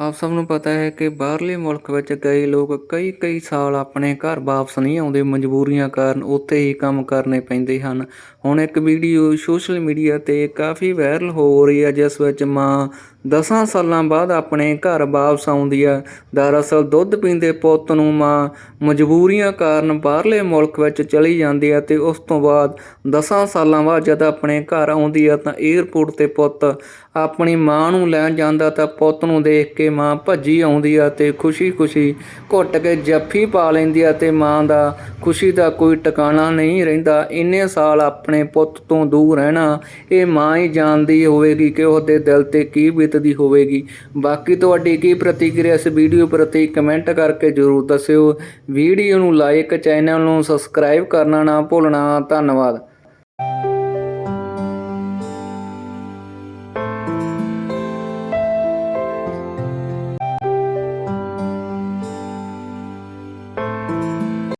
ਆਪ ਸਭ ਨੂੰ ਪਤਾ ਹੈ ਕਿ ਬਾਹਰਲੇ ਮੁਲਕ ਵਿੱਚ ਕਈ ਲੋਕ ਕਈ ਕਈ ਸਾਲ ਆਪਣੇ ਘਰ ਵਾਪਸ ਨਹੀਂ ਆਉਂਦੇ। ਮਜਬੂਰੀਆਂ ਕਾਰਨ ਉੱਥੇ ਹੀ ਕੰਮ ਕਰਨੇ ਪੈਂਦੇ ਹਨ। ਹੁਣ ਇੱਕ ਵੀਡੀਓ ਸੋਸ਼ਲ ਮੀਡੀਆ ਤੇ ਕਾਫੀ ਵਾਇਰਲ ਹੋ ਰਹੀ ਹੈ, ਜਿਸ ਵਿੱਚ ਮਾਂ ਦਸਾਂ ਸਾਲਾਂ ਬਾਅਦ ਆਪਣੇ ਘਰ ਵਾਪਸ ਆਉਂਦੀ ਹੈ। ਦਰਅਸਲ ਦੁੱਧ ਪੀਂਦੇ ਪੁੱਤ ਨੂੰ ਮਾਂ ਮਜਬੂਰੀਆਂ ਕਾਰਨ ਬਾਹਰਲੇ ਮੁਲਕ ਵਿੱਚ ਚਲੀ ਜਾਂਦੀ ਹੈ ਤੇ ਉਸ ਤੋਂ ਬਾਅਦ ਦਸਾਂ ਸਾਲਾਂ ਬਾਅਦ ਜਦ ਆਪਣੇ ਘਰ ਆਉਂਦੀ ਹੈ ਤਾਂ 에ਅਰਪੋਰਟ ਤੇ ਪੁੱਤ ਆਪਣੀ ਮਾਂ ਨੂੰ ਲੈਣ ਜਾਂਦਾ ਤਾਂ ਪੁੱਤ ਨੂੰ ਦੇਖ ਕੇ ਮਾਂ ਭੱਜੀ ਆਉਂਦੀ ਆ ਤੇ ਖੁਸ਼ੀ-ਖੁਸ਼ੀ ਘੁੱਟ ਕੇ ਜੱਫੀ ਪਾ ਲੈਂਦੀ ਆ ਤੇ ਮਾਂ ਦਾ ਖੁਸ਼ੀ ਦਾ ਕੋਈ ਟਿਕਾਣਾ ਨਹੀਂ ਰਹਿੰਦਾ। ਇੰਨੇ ਸਾਲ ਆਪਣੇ ਪੁੱਤ ਤੋਂ ਦੂਰ ਰਹਿਣਾ, ਇਹ ਮਾਂ ਹੀ ਜਾਣਦੀ ਹੋਵੇਗੀ ਕਿ ਉਹਦੇ ਦਿਲ ਤੇ ਕੀ ਬੀਤਦੀ ਹੋਵੇਗੀ। ਬਾਕੀ ਤੁਹਾਡੀ ਕੀ ਪ੍ਰਤੀਕਿਰਿਆ ਇਸ ਵੀਡੀਓ ਪ੍ਰਤੀ ਕਮੈਂਟ ਕਰਕੇ ਜਰੂਰ ਦੱਸਿਓ। ਵੀਡੀਓ ਨੂੰ ਲਾਈਕ, ਚੈਨਲ ਨੂੰ ਸਬਸਕ੍ਰਾਈਬ ਕਰਨਾ ਨਾ ਭੁੱਲਣਾ। ਧੰਨਵਾਦ।